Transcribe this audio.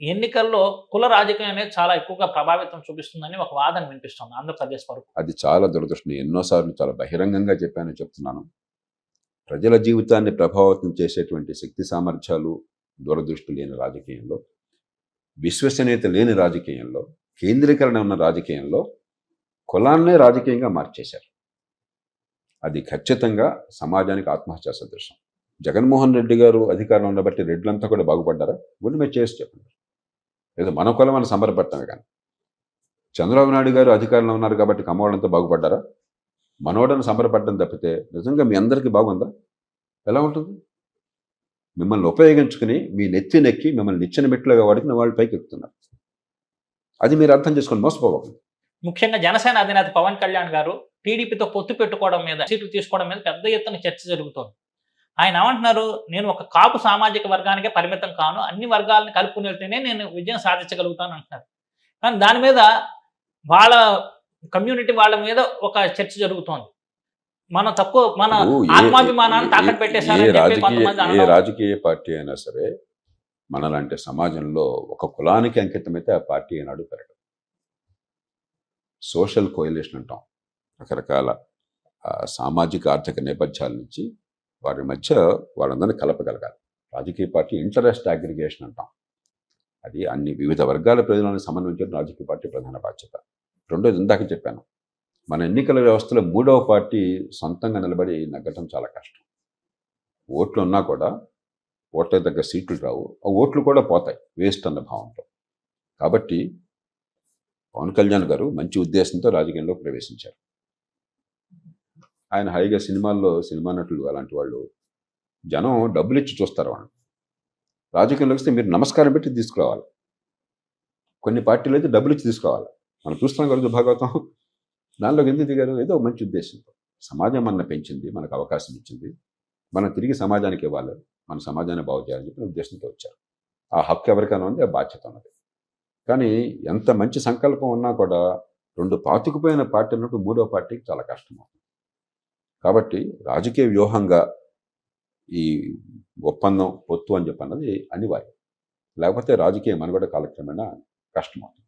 ఎన్నికల్లో కుల రాజకీయం అనేది చాలా ఎక్కువగా ప్రభావితం చూపిస్తుందని ఒక వాదన వినిపిస్తుంది ఆంధ్రప్రదేశ్ వరకు. అది చాలా దురదృష్టం. ఎన్నోసార్లు చాలా బహిరంగంగా చెప్పాను చెప్తున్నాను. ప్రజల జీవితాన్ని ప్రభావితం చేసేటువంటి శక్తి సామర్థ్యాలు దూరదృష్టి లేని రాజకీయంలో విశ్వసనీయత లేని రాజకీయంలో కేంద్రీకరణ ఉన్న రాజకీయంలో కులాన్నే రాజకీయంగా మార్చేశారు. అది ఖచ్చితంగా సమాజానికి ఆత్మహత్యా సదృశం. జగన్మోహన్ రెడ్డి గారు అధికారంలో ఉండబట్టి రెడ్లంతా కూడా బాగుపడ్డారా? గుండె మీద చేసి చెప్పండి. ఏదో మన కులం అని సంబరపడటమే కానీ. చంద్రబాబు నాయుడు గారు అధికారంలో ఉన్నారు కాబట్టి కమ్మవాళ్ళంతా బాగుపడ్డారా? మనోడని సంబరపడడం తప్పితే నిజంగా మీ అందరికీ బాగుందా? ఎలా ఉంటుంది? మిమ్మల్ని ఉపయోగించుకుని మీ నెత్తి నెక్కి మిమ్మల్ని నిచ్చెన మెట్లుగా వాడికి వాళ్ళు పైకి ఎక్కుతున్నారు అది మీరు అర్థం చేసుకొని మోసపోకండి ముఖ్యంగా జనసేన అధినేత పవన్ కళ్యాణ్ గారు టీడీపీతో పొత్తు పెట్టుకోవడం మీద సీట్లు తీసుకోవడం మీద పెద్ద ఎత్తున చర్చ జరుగుతోంది. ఆయన ఏమంటున్నారు? నేను ఒక కాపు సామాజిక వర్గానికే పరిమితం కాను. అన్ని వర్గాలను కలుపుకుని వెళ్తేనే నేను విజయం సాధించగలుగుతాను అంటున్నారు. కానీ దాని మీద వాళ్ళ కమ్యూనిటీ వాళ్ళ మీద ఒక చర్చ జరుగుతోంది. మన తక్కువ మన ఆత్మాభిమానాన్ని తాకట్టు చెప్పి రాజకీయ పార్టీ అయినా సరే మనలాంటి సమాజంలో ఒక కులానికి అంకితమైతే ఆ పార్టీ ఏనాడు పెరగదు. సోషల్ కోయలేషన్ అంటాం. రకరకాల సామాజిక ఆర్థిక నేపథ్యాల నుంచి వారి మధ్య వాళ్ళందరినీ కలపగలగాలి. రాజకీయ పార్టీ ఇంటరెస్ట్ అగ్రిగేషన్ అంటాం. అది అన్ని వివిధ వర్గాల ప్రజలను సమన్వయించడం రాజకీయ పార్టీ ప్రధాన బాధ్యత. రెండోది ఇందాక చెప్పాను. మన ఎన్నికల వ్యవస్థలో మూడవ పార్టీ సొంతంగా నిలబడి నగ్గటం చాలా కష్టం. ఓట్లు ఉన్నా కూడా ఓట్ల దగ్గర సీట్లు రావు. ఆ ఓట్లు కూడా పోతాయి వేస్ట్ అన్న భావంతో. కాబట్టి పవన్ కళ్యాణ్ గారు మంచి ఉద్దేశంతో రాజకీయంలో ప్రవేశించారు. ఆయన హైగా సినిమాల్లో సినిమా నటులు అలాంటి వాళ్ళు జనం డబ్బులు ఇచ్చి చూస్తారు వాళ్ళు రాజకీయంలోకి వస్తే మీరు నమస్కారం పెట్టి తీసుకురావాలి. కొన్ని పార్టీలు అయితే డబ్బులు ఇచ్చి తీసుకురావాలి మనం చూస్తున్నాం కదా భాగవతం దానిలోకి ఎందుకు దిగారు? ఏదో మంచి ఉద్దేశంతో సమాజం మన పెంచింది మనకు అవకాశం ఇచ్చింది. మనం తిరిగి సమాజానికి ఇవ్వాలి. మన సమాజాన్ని బాగు చేయాలని చెప్పిన ఉద్దేశంతో వచ్చారు. ఆ హక్కు ఎవరికైనా ఉంది ఆ బాధ్యత ఉన్నది. కానీ ఎంత మంచి సంకల్పం ఉన్నా కూడా రెండు పాతుకుపోయిన పార్టీ ఉన్నట్టు మూడో పార్టీకి చాలా కష్టం అవుతుంది. కాబట్టి రాజకీయ వ్యూహంగా ఈ ఒప్పందం పొత్తు అని చెప్పన్నది అనివార్యం. లేకపోతే రాజకీయ మనుగడ కాలక్రమేణా కష్టమవుతుంది.